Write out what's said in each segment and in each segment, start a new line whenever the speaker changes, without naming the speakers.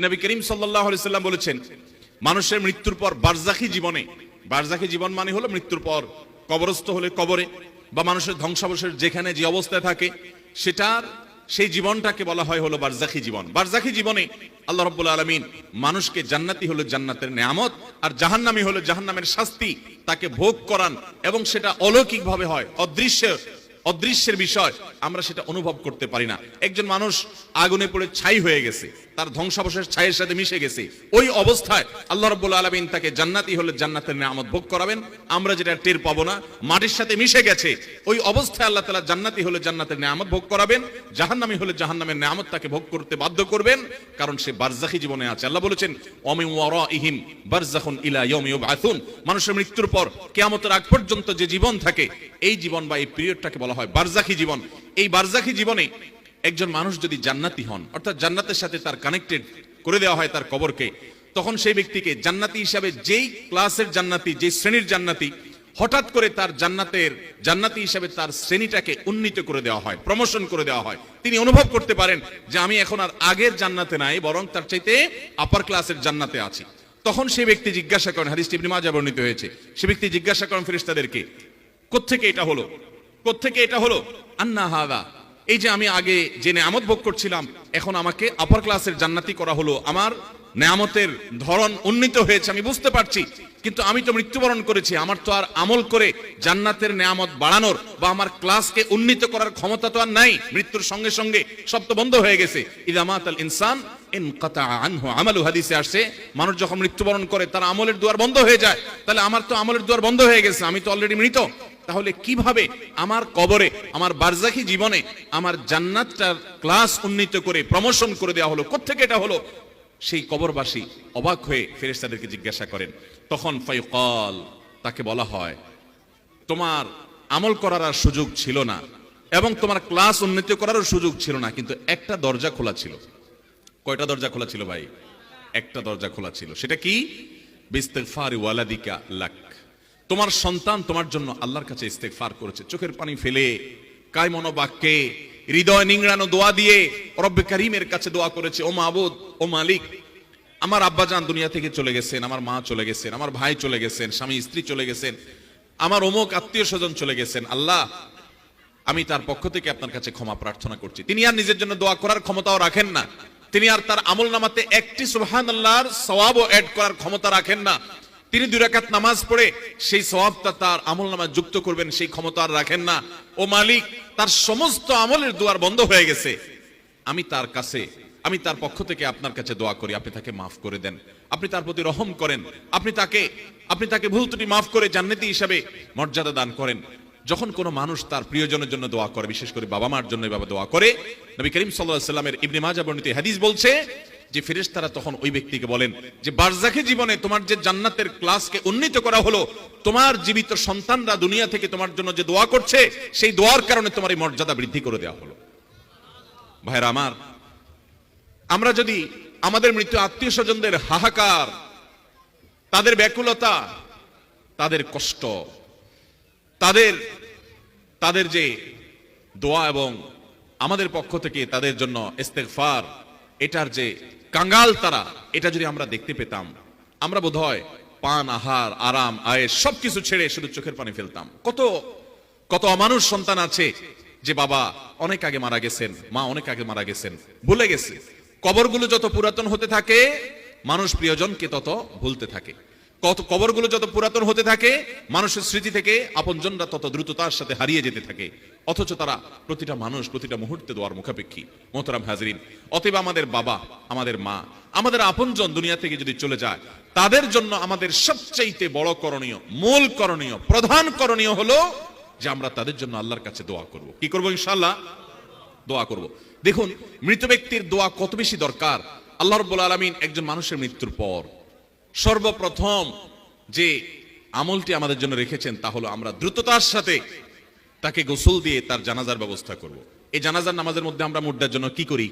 নবী করিম সাল্লাহ সাল্লাম বলেছেন, মানুষের মৃত্যুর পর বারজাখি জীবনে, বারজাখি জীবন মানে হলো মৃত্যুর পর কবরস্থ হলে কবরে বা মানুষের ধ্বংসাবশেষ যেখানে যে অবস্থায় থাকে, সেটার, সেই জীবনটাকে বলা হয় হলো বারজাখি জীবন। বারজাখি জীবনে আল্লাহ রব্বুল আলমিন মানুষকে জান্নাতি হলো জান্নাতের নেয়ামত আর জাহান্নামি হলো জাহান্নামের শাস্তি, তাকে ভোগ করান এবং সেটা অলৌকিকভাবে হয়, অদৃশ্য, অদৃশ্যের বিষয়, আমরা সেটা অনুভব করতে পারি না। একজন মানুষ আগুনে পড়ে ছাই হয়ে গেছে। তার ধ্বংসাবশেষ ছাইয়ের সাথে মিশে গেছে। ওই অবস্থায় আল্লাহ রাব্বুল আলামিন তাকে জান্নাতি হলে জান্নাতের নিয়ামত ভোগ করাবেন। আমরা যেটা টের পাবো না, মাটির সাথে মিশে গেছে। ওই অবস্থায় আল্লাহ তাআলা জান্নাতি হলে জান্নাতের নিয়ামত ভোগ করাবেন। জাহান্নামী হলে জাহান্নামের নিয়ামত তাকে ভোগ করতে বাধ্য করবেন, কারণ সে বারজাখি জীবনে আছে। আল্লাহ বলেছেন অমি ওয়ারাইহিম বারজাখুন ইলা ইয়াউমি ইউবআথুন মানুষের মৃত্যুর পর, কিয়ামতের আগ পর্যন্ত যে জীবন থাকে, এই জীবন বা এই পিরিয়ডটাকে বলা হয় বারজাখি জীবন। এই বারজাখি জীবনে একজন মানুষ যদি জান্নাতি হন, অর্থাৎ জান্নাতের সাথে তার কানেক্টেড করে দেওয়া হয় তার কবরকে, তখন সেই ব্যক্তিকে জান্নাতি হিসাবে যেই ক্লাসের জান্নাতি, যেই শ্রেণির জান্নাতি, হঠাৎ করে তার জান্নাতের, জান্নাতি হিসাবে তার শ্রেণীটাকে উন্নীত করে দেওয়া হয় প্রমোশন করে দেওয়া হয়। তিনি অনুভব করতে পারেন যে আমি এখন আর আগের জান্নাতে নাই, বরং তার চাইতে আপার ক্লাসের জান্নাতে আছি। তখন সেই ব্যক্তি জিজ্ঞাসা করেন হাদিস টিবনি মাজা বর্ণিত হয়েছে, সে ব্যক্তি জিজ্ঞাসা করেন ফেরেশতাদেরকে, কোত্থেকে এটা হলো? কোত্থেকে এটা হলো? আন্না হাদা? এই যে আমি আগে যে নেয়ামত ভোগ করছিলাম, এখন আমাকে আপার ক্লাসের জান্নাতি করা হলো। আমার নেয়ামতের ধরন উন্নীত হয়েছে, আমি বুঝতে পারছি। কিন্তু আমি তো মৃত্যুবরণ করেছি, আমার তো আর আমল করে জান্নাতের নেয়ামত বাড়ানোর বা আমার ক্লাসকে উন্নীত করার ক্ষমতা তো আর নাই। মৃত্যুর সঙ্গে সঙ্গে সব তো বন্ধ হয়ে গেছে। ইদামাত আল ইনসান আমালু মানুষ যখন মৃত্যুবরণ করে, তার আমলের দুয়ার বন্ধ হয়ে যায়। তাহলে আমার তো আমলের দুয়ার বন্ধ হয়ে গেছে, আমি তো অলরেডি মৃত। তাহলে কীভাবে আমার কবরে, আমার বারজাখি জীবনে আমার জান্নাতটার ক্লাস উন্নীত করে প্রমোশন করে দেওয়া হলো? কোত্থেকে এটা হলো? সেই কবরবাসী অবাক হয়ে ফেরেশতাদেরকে জিজ্ঞাসা করেন। তখন ফাইকাল তাকে বলা হয়, তোমার আমল করার আর সুযোগ ছিল না এবং তোমার ক্লাস উন্নীত করারও সুযোগ ছিল না, কিন্তু একটা দরজা খোলা ছিল। কয়টা দরজা খোলা ছিল ভাই? একটা দরজা খোলা ছিল। সেটা কি? বিস্তেগফার ওয়ালাদিকা লাক। তোমার সন্তান তোমার জন্য আল্লাহর কাছে ইস্তেগফার করেছে। চোখের পানি ফেলে কায়মনো বাক্যে হৃদয় নিংড়ানো দোয়া দিয়ে রব্বে করিমের কাছে দোয়া করেছে, ও মাবুদ, ও মালিক, আমার আব্বাজান দুনিয়া থেকে চলে গেছেন, আমার মা চলে গেছেন, আমার ভাই চলে গেছেন, স্বামী, স্ত্রী চলে গেছেন, আমার অমুক আত্মীয় স্বজন চলে গেছেন। আল্লাহ, আমি তার পক্ষ থেকে আপনার কাছে ক্ষমা প্রার্থনা করছি। তিনি আর নিজের জন্য দোয়া করার ক্ষমতাও রাখেন না। তিনি আর তার আমল নামাতে একটি সুবহান আল্লাহর সওয়াবও অ্যাড করার ক্ষমতা রাখেন না। তিনি দুই রাকাত নামাজ পড়ে সেই সওয়াবটা তার আমল নামায় যুক্ত করবেন, সেই ক্ষমতা আর রাখেন না। ও মালিক, তার সমস্ত আমলের দুয়ার বন্ধ হয়ে গেছে। আমি তার কাছে, আমি তার পক্ষ থেকে আপনার কাছে দোয়া করি, আপনি তাকে মাফ করে দেন। আপনি তার প্রতি রহম করেন। আপনি তাকে আপনি তাকে ভুল ত্রুটি মাফ করে জান্নাতি হিসাবে মর্যাদা দান করেন। যখন কোনো মানুষ তার প্রিয়জনের জন্য দোয়া করে, বিশেষ করে বাবা মার জন্য এভাবে দোয়া করে, নবী করিম আলাইহি সাল্লামের ইবনে মাজাহ বর্ণিত হাদিস বলছে যে ফেরেশতারা তখন ওই ব্যক্তিকে বলেন যে, বারজাখি জীবনে তোমার যে জান্নাতের ক্লাসকে উন্নীত করা হলো, তোমার জীবিত সন্তানরা দুনিয়া থেকে তোমার জন্য যে দোয়া করছে, সেই দোয়ার কারণে তোমার এই মর্যাদা বৃদ্ধি করে দেওয়া হলো। ভাইরা আমার, আমরা যদি আমাদের মৃত্যু আত্মীয় স্বজনদের হাহাকার, তাদের ব্যাকুলতা, তাদের কষ্ট, তাদের তাদের যে দোয়া এবং আমাদের পক্ষ থেকে তাদের জন্য ইস্তেগফার, এটার যে কাঙ্গাল তারা, এটা যদি আমরা দেখতে পেতাম, আমরা বোধহয় পান, আহার, আরাম আয়েস সবকিছু ছেড়ে শুধু চোখের পানি ফেলতাম। কত কত অমানুষ সন্তান আছে যে বাবা অনেক আগে মারা গেছেন, মা অনেক আগে মারা গেছেন, ভুলে গেছে। কবরগুলো যত পুরাতন হতে থাকে, মানুষ প্রিয়জনকে তত ভুলতে থাকে। কত কবরগুলো যত পুরাতন হতে থাকে, মানুষের স্মৃতি থেকে আপনজনরা তত দ্রুততার সাথে হারিয়ে যেতে থাকে। অথচ তারা প্রতিটা মানুষ প্রতিটা মুহূর্তে দোয়ার মুখাপেক্ষী। মোহতারাম হাজরিন, অতএব আমাদের বাবা, আমাদের মা, আমাদের আপনজন দুনিয়া থেকে যদি চলে যায়, তাদের জন্য আমাদের সবচাইতে বড় করণীয়, মূল করণীয়, প্রধান করণীয় হলো যে আমরা তাদের জন্য আল্লাহর কাছে দোয়া করব। কি করব ইনশাআল্লাহ? দোয়া করব। দেখুন, মৃত ব্যক্তির দোয়া কত বেশি দরকার। আল্লাহ রব্বুল আলমিন একজন মানুষের মৃত্যুর পর। সর্বপ্রথম যে আমলটি আমাদের জন্য রেখেছেন তা হলো আমরা দ্রুততার সাথে তাকে গোসল দিয়ে তার জানাজার ব্যবস্থা করব। এই জানাজার নামাজের মধ্যে আমরা মুর্দার জন্য কি করি?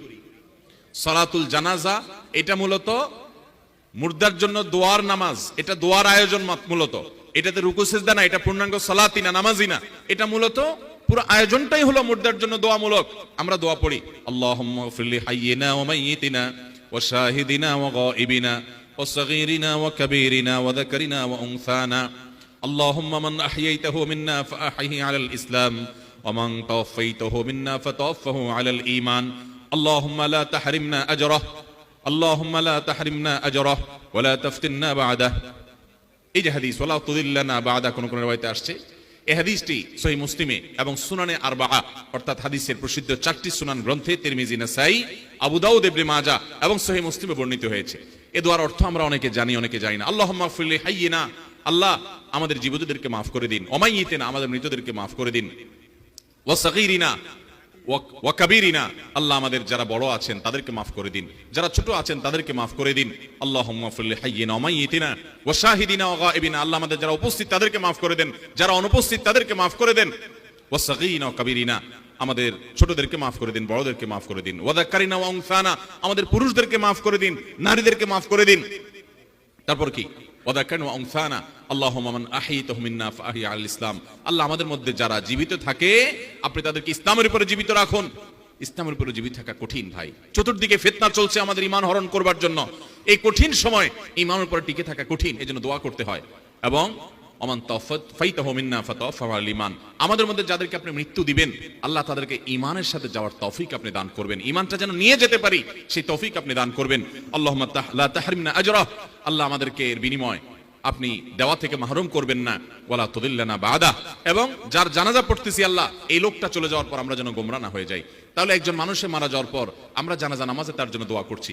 সলাতুল জানাজা, এটা মূলত মুর্দার জন্য দোয়ার নামাজ, এটা দোয়ার আয়োজন মূলত। এটাতে রুকু, সেজদা না, এটা পূর্ণাঙ্গ সলাতি না নামাজি না। এটা মূলত পুরো আয়োজনটাই হলো মুর্দার জন্য দোয়ামূলক। আমরা দোয়া পড়ি আল্লাহ ও শাহিদিনা ও وصغيرنا وكبيرنا وذكرنا وأنثانا اللهم من أحييته منا فأحيه على الإسلام ومن توفيته منا فتوفه على الإيمان اللهم لا تحرمنا أجره اللهم لا تحرمنا أجره ولا تفتنا بعده এই যে হাদিস ওলা তুদিল্লানা বাদা কোন কোন রবাইতে আসছে এই হাদিসটি সহি মুসলিমে এবং সুনানে আরবা অর্থাৎ হাদিসের প্রসিদ্ধ চারটি সুনান গ্রন্থে তিরমিজি, নাসাই আবুদাউ দেবরে মাজা এবং সহি মুসলিমে বর্ণিত হয়েছে। এ দোয়ার অর্থ আমরা অনেকে জানি অনেকে জানি না। আল্লাহ মাহফুল্লি হাইয়িনা। আল্লাহ আমাদের জীবিতদেরকে মাফ করে দিন। অমাইয়িতেনা আমাদের মৃতদেরকে মাফ করে দিন। ওয়াকাবিরিনা, আল্লাহ আমাদের যারা বড় আছেন তাদেরকে মাফ করে দিন। যারা ছোট আছেন তাদেরকে মাফ করে দিন। আল্লাহ হাইয়িনা ওয়াশাহিদিনা ওয়াগাইবিনা আল্লাহ আমাদের যারা উপস্থিত তাদেরকে মাফ করে দেন। যারা অনুপস্থিত তাদেরকে মাফ করে দেন। ওয়াসাগীনা ওয়াকাবিরিনা আমাদের ছোটদেরকে মাফ করে দিন, বড়দেরকে মাফ করে দিন। ওয়াদাক্কারিনা ওয়া আমাদের পুরুষদেরকে মাফ করে দিন, নারীদেরকে মাফ করে দিন। তারপর কি? আল্লাহ আমাদের মধ্যে যারা জীবিত থাকে, আপনি তাদেরকে ইসলামের উপরে জীবিত রাখুন। ইসলামের উপরে জীবিত থাকা কঠিন ভাই। চতুর্দিকে ফিতনা চলছে আমাদের ইমান হরণ করবার জন্য। এই কঠিন সময় ইমানের উপরে টিকে থাকা কঠিন, এজন্য দোয়া করতে হয়। এবং অমান তফত, ফাইতাহু মিন্না ফাতাওয়াফা আল ঈমান। আমাদের মধ্যে যাদেরকে আপনি মৃত্যু দিবেন, আল্লাহ তাদেরকে ঈমানের সাথে যাওয়ার তৌফিক আপনি দান করবেন। ঈমানটা যেন নিয়ে যেতে পারি, সেই তৌফিক আপনি দান করবেন। আল্লাহুম্মা তাহ- তাহরিমনা আজরা আল্লাহ আমাদেরকে এর বিনিময় আপনি দেওয়া থেকে মাহরুম করবেন না, ওয়ালা তুদিল্লানা বাদা। এবং যার জানাজা পড়তেছি আল্লাহ, এই লোকটা চলে যাওয়ার পর আমরা যেন গোমরা না হয়ে যাই। তাহলে একজন মানুষের মারা যাওয়ার পর আমরা জানাজা নামাজে তার জন্য দোয়া করছি।